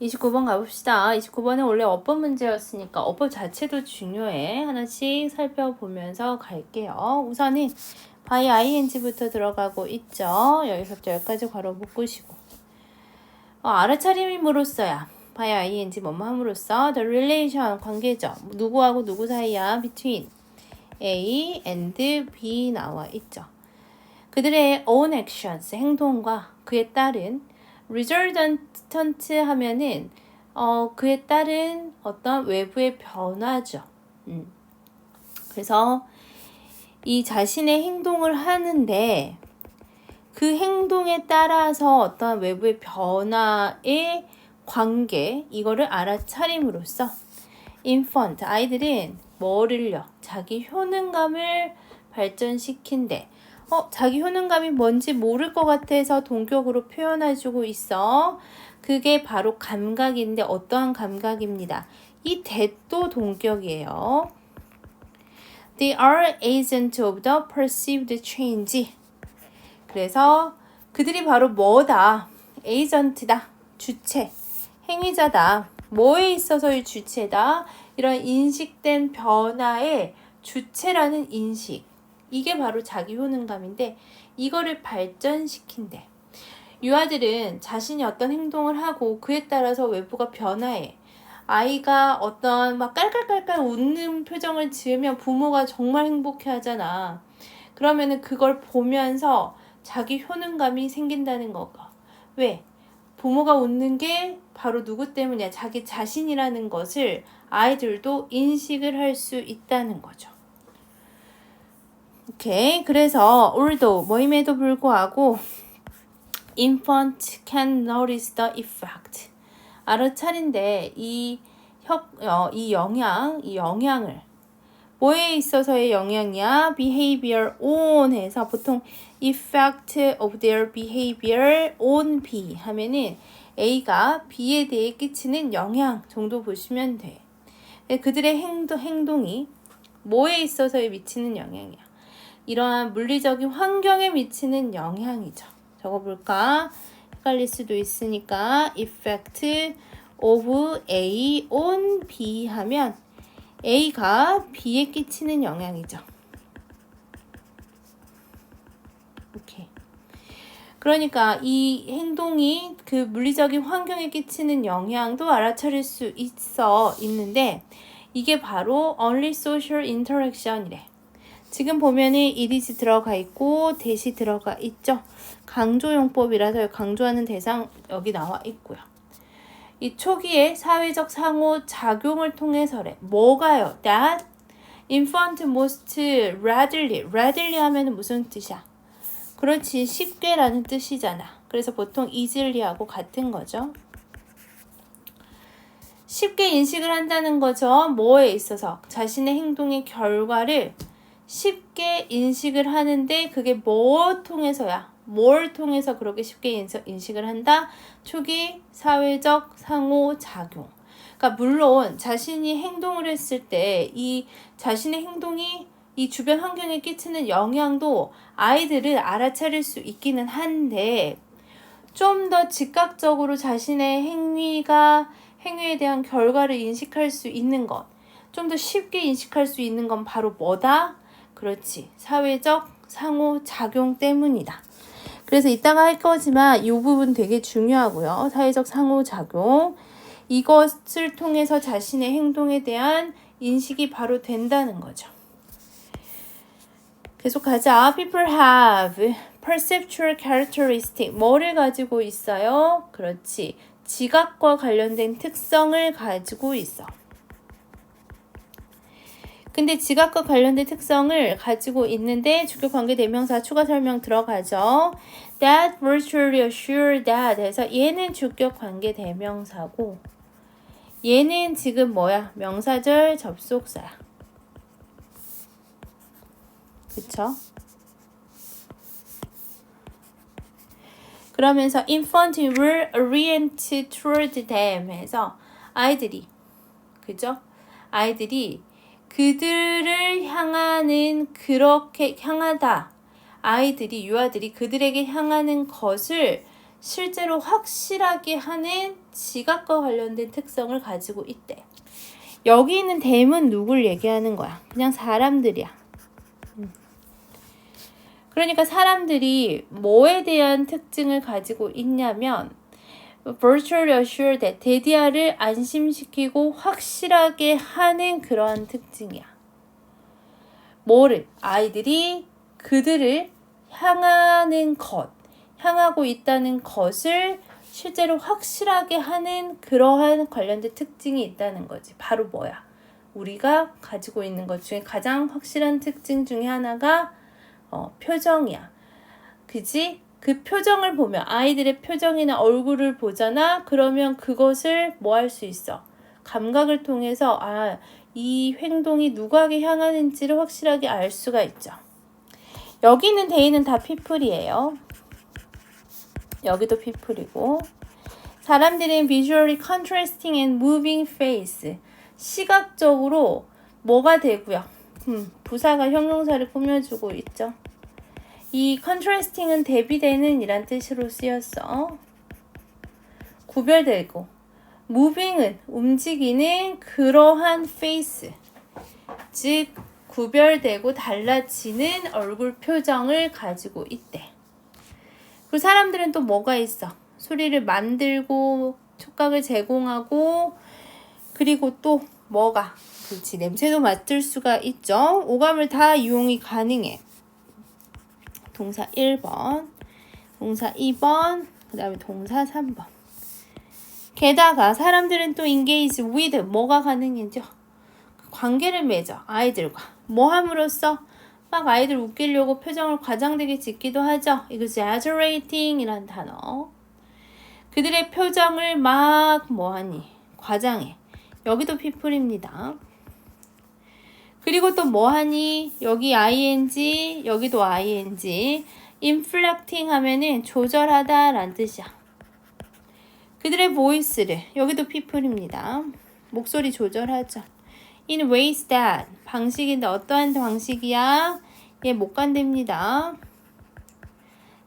29번 가봅시다. 29번은 원래 어법 문제였으니까 어법 자체도 중요해. 하나씩 살펴보면서 갈게요. 우선은 by ing부터 들어가고 있죠. 여기서부터 여기까지 괄호 묶으시고 어, 알아차림으로써야 by ing 뭐뭐 함으로써 the relation 관계죠. 누구하고 누구 사이야? between A and B 나와 있죠. 그들의 own actions 행동과 그에 따른 resultant 하면은 어 그에 따른 어떤 외부의 변화죠. 음. 그래서 이 자신의 행동을 하는데 그 행동에 따라서 어떤 외부의 변화의 관계 이거를 알아차림으로써 infant 아이들은 뭐를요? 자기 효능감을 발전시킨대. 어, 자기 효능감이 뭔지 모를 것 같아서 동격으로 표현해주고 있어. 그게 바로 감각인데 어떠한 감각입니다. 이 that도 동격이에요. They are agent of the perceived change. 그래서 그들이 바로 뭐다? 에이전트다. 주체. 행위자다. 뭐에 있어서의 주체다? 이런 인식된 변화의 주체라는 인식. 이게 바로 자기 효능감인데 이거를 발전시킨대. 유아들은 자신이 어떤 행동을 하고 그에 따라서 외부가 변화해. 아이가 어떤 막 깔깔깔깔 웃는 표정을 지으면 부모가 정말 행복해 하잖아. 그러면은 그걸 보면서 자기 효능감이 생긴다는 거가. 왜? 부모가 웃는 게 바로 누구 때문이야? 자기 자신이라는 것을 아이들도 인식을 할 수 있다는 거죠. 오케이. 그래서 although 뭐임에도 불구하고 infant can notice the effect. 알아차린데 이 혁, 어, 이 영향, 이 영향을 뭐에 있어서의 영향이야? behavior on 해서 보통 effect of their behavior on B 하면은 A가 B에 대해 끼치는 영향 정도 보시면 돼. 그들의 행동, 행동이 뭐에 있어서의 미치는 영향이야. 이러한 물리적인 환경에 미치는 영향이죠. 적어볼까? 헷갈릴 수도 있으니까 effect of A on B 하면 A가 B에 끼치는 영향이죠. 오케이. 그러니까 이 행동이 그 물리적인 환경에 끼치는 영향도 알아차릴 수 있어 있는데 이게 바로 only social interaction이래. 지금 보면은 is 들어가 있고 대시 들어가 있죠. 강조용법이라서 강조하는 대상 여기 나와 있고요. 이 초기의 사회적 상호 작용을 통해서래. 뭐가요? That infant most readily. readily 하면은 무슨 뜻이야? 그렇지. 쉽게라는 뜻이잖아. 그래서 보통 easily하고 같은 거죠. 쉽게 인식을 한다는 거죠. 뭐에 있어서 자신의 행동의 결과를 쉽게 인식을 하는데 그게 뭐 통해서야? 뭘 통해서 그렇게 쉽게 인식을 한다? 초기 사회적 상호작용. 그러니까 물론 자신이 행동을 했을 때 이 자신의 행동이 이 주변 환경에 끼치는 영향도 아이들을 알아차릴 수 있기는 한데 좀 더 즉각적으로 자신의 행위가 행위에 대한 결과를 인식할 수 있는 것, 좀 더 쉽게 인식할 수 있는 건 바로 뭐다? 그렇지. 사회적 상호작용 때문이다. 그래서 이따가 할 거지만 이 부분 되게 중요하고요. 사회적 상호작용. 이것을 통해서 자신의 행동에 대한 인식이 바로 된다는 거죠. 계속 가자. People have perceptual characteristic. 뭐를 가지고 있어요? 그렇지. 지각과 관련된 특성을 가지고 있어. 근데 지각과 관련된 특성을 가지고 있는데 주격 관계 대명사 추가 설명 들어가죠. That virtually assure that 해서 얘는 주격 관계 대명사고 얘는 지금 뭐야? 명사절 접속사야. 그쵸? 그러면서 infant will orient toward them 해서 아이들이 그죠? 아이들이 그들을 향하는 그렇게 향하다. 아이들이 유아들이 그들에게 향하는 것을 실제로 확실하게 하는 지각과 관련된 특성을 가지고 있대. 여기 있는 댐은 누굴 얘기하는 거야? 그냥 사람들이야. 음. 그러니까 사람들이 뭐에 대한 특징을 가지고 있냐면 virtually assure that 데디아를 안심시키고 확실하게 하는 그러한 특징이야. 뭐를 아이들이 그들을 향하는 것, 향하고 있다는 것을 실제로 확실하게 하는 그러한 관련된 특징이 있다는 거지. 바로 뭐야? 우리가 가지고 있는 것 중에 가장 확실한 특징 중에 하나가 어, 표정이야. 그지? 그 표정을 보면 아이들의 표정이나 얼굴을 보잖아. 그러면 그것을 뭐 할 수 있어? 감각을 통해서 아, 이 행동이 누구에게 향하는지를 확실하게 알 수가 있죠. 여기 있는 데이는 다 피플이에요. 여기도 피플이고 사람들은 visually contrasting and moving face 시각적으로 뭐가 되고요? 음, 부사가 형용사를 꾸며주고 있죠. 이 contrasting은 대비되는 이란 뜻으로 쓰였어. 구별되고 moving은 움직이는 그러한 face 즉 구별되고 달라지는 얼굴 표정을 가지고 있대. 그 사람들은 또 뭐가 있어? 소리를 만들고 촉각을 제공하고 그리고 또 뭐가? 그렇지 냄새도 맡을 수가 있죠. 오감을 다 이용이 가능해. 동사 1번, 동사 2번, 그 다음에 동사 3번. 게다가 사람들은 또 engage with 뭐가 가능해져? 관계를 맺어 아이들과 뭐 함으로써 막 아이들 웃기려고 표정을 과장되게 짓기도 하죠. exaggerating 이란 단어. 그들의 표정을 막 뭐하니? 과장해. 여기도 people입니다. 그리고 또 뭐하니? 여기 ing, 여기도 ing. inflecting 하면은 조절하다 란 뜻이야. 그들의 보이스를, 여기도 people입니다. 목소리 조절하죠. in ways that 방식인데 어떠한 방식이야? 얘 못 간답니다.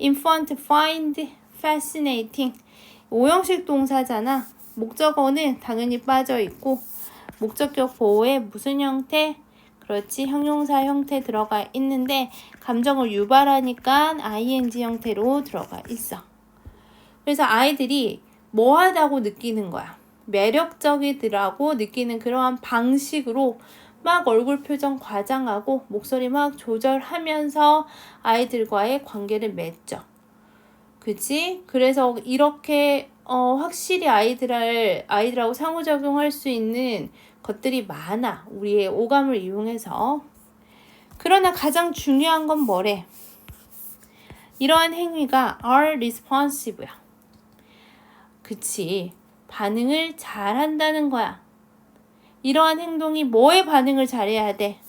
infant find fascinating 오형식 동사잖아. 목적어는 당연히 빠져 있고 목적격 보호에 무슨 형태? 그렇지 형용사 형태 들어가 있는데 감정을 유발하니까 ing 형태로 들어가 있어. 그래서 아이들이 뭐하다고 느끼는 거야. 매력적이더라고 느끼는 그러한 방식으로 막 얼굴 표정 과장하고 목소리 막 조절하면서 아이들과의 관계를 맺죠. 그치? 그래서 이렇게 어, 확실히 아이들을 아이들하고 상호작용할 수 있는 것들이 많아. 우리의 오감을 이용해서. 그러나 가장 중요한 건 뭐래? 이러한 행위가 are responsive야. 그치. 반응을 잘 한다는 거야. 이러한 행동이 뭐에 반응을 잘해야 돼?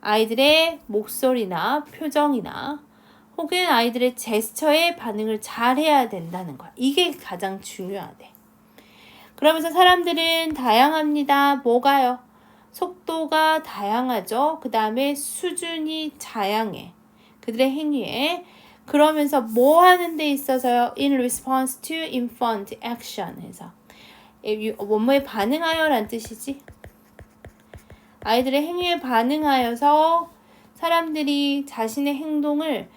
아이들의 목소리나 표정이나 혹은 아이들의 제스처에 반응을 잘해야 된다는 거야. 이게 가장 중요하대. 그러면서 사람들은 다양합니다. 뭐가요? 속도가 다양하죠. 그 다음에 수준이 다양해. 그들의 행위에. 그러면서 뭐 하는 데 있어서요? In response to infant action 해서. 원모에 반응하여 란 뜻이지. 아이들의 행위에 반응하여서 사람들이 자신의 행동을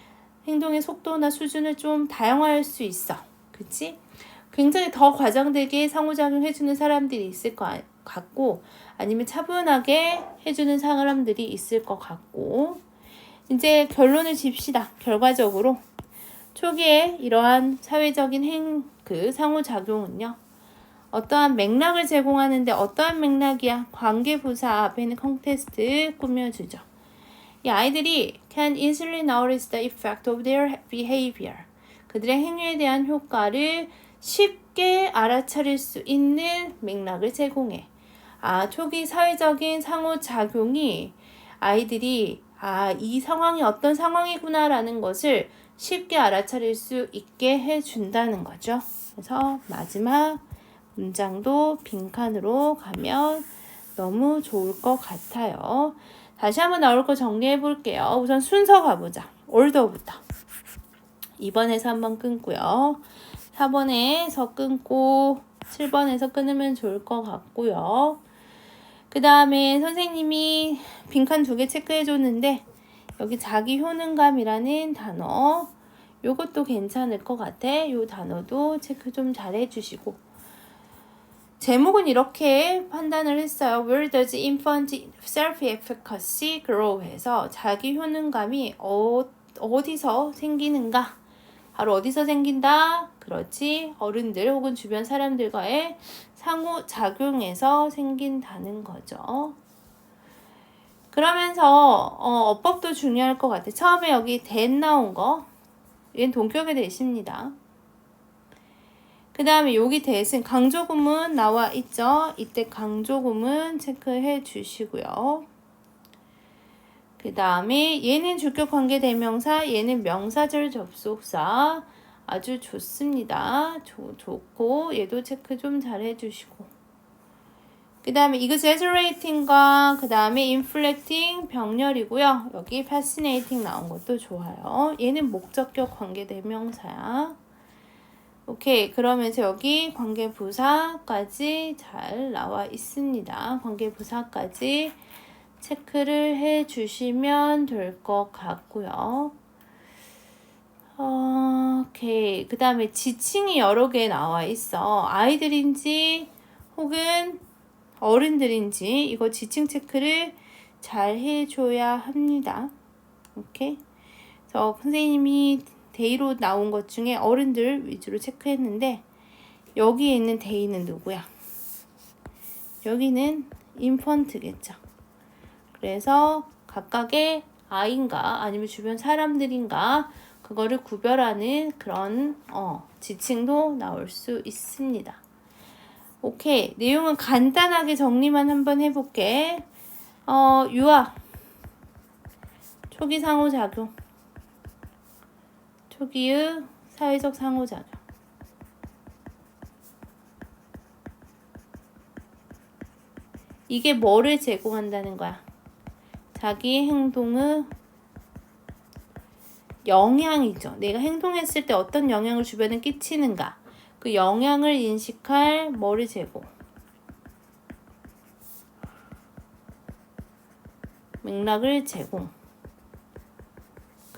행동의 속도나 수준을 좀 다양화할 수 있어. 그치? 굉장히 더 과장되게 상호작용 해주는 사람들이 있을 것 같고, 아니면 차분하게 해주는 사람들이 있을 것 같고, 이제 결론을 집시다. 결과적으로. 초기에 이러한 사회적인 행, 그 상호작용은요, 어떠한 맥락을 제공하는데 어떠한 맥락이야? 관계부사 앞에는 컨테스트 꾸며주죠. 이 아이들이 can easily notice the effect of their behavior. 그들의 행위에 대한 효과를 쉽게 알아차릴 수 있는 맥락을 제공해. 아, 초기 사회적인 상호작용이 아이들이 아, 이 상황이 어떤 상황이구나라는 것을 쉽게 알아차릴 수 있게 해준다는 거죠. 그래서 마지막 문장도 빈칸으로 가면 너무 좋을 것 같아요. 다시 한번 나올 거 정리해 볼게요. 우선 순서 가보자. 올더부터. 2번에서 한번 끊고요. 4번에서 끊고 7번에서 끊으면 좋을 것 같고요. 그 다음에 선생님이 빈칸 두 개 체크해 줬는데 여기 자기 효능감이라는 단어 요것도 괜찮을 것 같아. 요 단어도 체크 좀 잘 해주시고 제목은 이렇게 판단을 했어요. Where does infant self-efficacy grow? 해서 자기 효능감이 어, 어디서 생기는가? 바로 어디서 생긴다? 그렇지. 어른들 혹은 주변 사람들과의 상호작용에서 생긴다는 거죠. 그러면서 어, 어법도 중요할 것 같아. 처음에 여기 댄 나온 거. 얘는 동격의 대시입니다. 그 다음에 여기 대신 강조구문 나와 있죠. 이때 강조구문 체크해 주시고요. 그 다음에 얘는 주격 관계 대명사, 얘는 명사절 접속사. 아주 좋습니다. 좋, 좋고 얘도 체크 좀 잘 해주시고 그 다음에 exaggerating과 그 다음에 inflecting 병렬이고요. 여기 fascinating 나온 것도 좋아요. 얘는 목적격 관계 대명사야. 오케이 그러면서 여기 관계부사까지 잘 나와 있습니다. 관계부사까지 체크를 해 주시면 될 것 같고요. 어, 오케이. 그 다음에 지칭이 여러 개 나와 있어. 아이들인지 혹은 어른들인지 이거 지칭 체크를 잘 해줘야 합니다. 오케이. 그래서 선생님이 데이로 나온 것 중에 어른들 위주로 체크했는데 여기에 있는 데이는 누구야? 여기는 인펀트겠죠. 그래서 각각의 아인가 아니면 주변 사람들인가 그거를 구별하는 그런 어, 지칭도 나올 수 있습니다. 오케이. 내용은 간단하게 정리만 한번 해볼게. 어, 유아. 초기 상호작용. 초기의 사회적 상호작용. 이게 뭐를 제공한다는 거야? 자기 행동의 영향이죠. 내가 행동했을 때 어떤 영향을 주변에 끼치는가. 그 영향을 인식할 머리 제공. 맥락을 제공.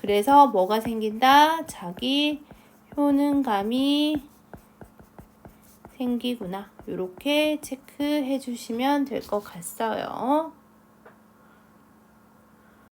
그래서 뭐가 생긴다? 자기 효능감이 생기구나. 이렇게 체크해 주시면 될 것 같아요.